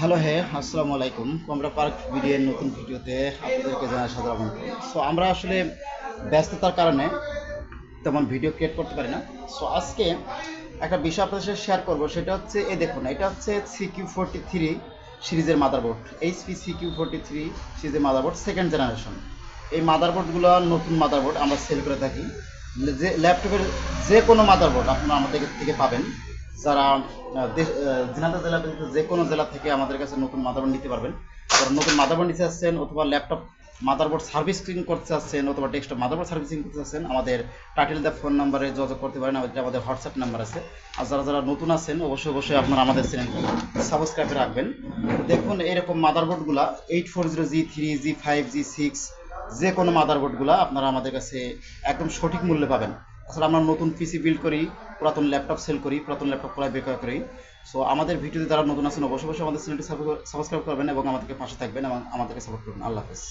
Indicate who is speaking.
Speaker 1: Hello, হে, আসসালামু আলাইকুম। কমরা park ভিডিওর নতুন ভিডিওতে আপনাদেরকে জানাই আমন্ত্রণ সো আমরা আসলে ব্যস্ততার কারণে তেমন ভিডিও ক্রিয়েট করতে পারি না। সো আজকে একটা বিষয় আপনাদের সাথে শেয়ার করব, সেটা হচ্ছে, এই দেখুন, এটা হচ্ছে সিকিউ ফোরটি থ্রি সিরিজের motherboard HP CQ forty three সিরিজের মাদারবোর্ড সেকেন্ড জেনারেশন এই মাদারবোর্ডগুলো নতুন মাদারবোর্ড আমরা সেল করে থাকি। যে ল্যাপটপের যে কোনো মাদারবোর্ড আপনারা আমাদের থেকে পাবেন। যারা দিনাজপুর জেলা ব্যতীত যে কোনো জেলা থেকে আমাদের কাছে নতুন মাদারবোর্ড নিতে পারবেন। যারা নতুন মাদারবোর্ড নিতে চাচ্ছেন অথবা ল্যাপটপ মাদারবোর্ড সার্ভিসিং করতে চাচ্ছেন অথবা ডেস্কটপ মাদারবোর্ড সার্ভিসিং করতে চাচ্ছেন, আমাদের টাইটেল দা ফোন নাম্বারে যোগাযোগ করতে পারেন, আমাদের আমাদের হোয়াটসঅ্যাপ নাম্বার আছে। আর যারা যারা নতুন আছেন, অবশ্যই অবশ্যই আপনারা আমাদের চ্যানেলটি সাবস্ক্রাইবে রাখবেন। দেখুন এরকম মাদারবোর্ডগুলো eight four zero G three G five G six যে কোনো মাদারবোর্ডগুলো আপনারা আমাদের কাছে একদম সঠিক মূল্যে পাবেন। আসলে আমরা নতুন পিসি বিল্ড করি পুরাতন ল্যাপটপ সেল করি, পুরাতন ল্যাপটপ ক্রয় বিক্রয় করি। সো আমাদের ভিডিওতে তারা নতুন আছেন, অবশ্যই অবশ্যই আমাদের চ্যানেলটি সাবস্ক্রাইব করবেন এবং আমাদেরকে পাশে থাকবেন এবং আমাদেরকে সাপোর্ট করবেন। আল্লাহ হাফেজ।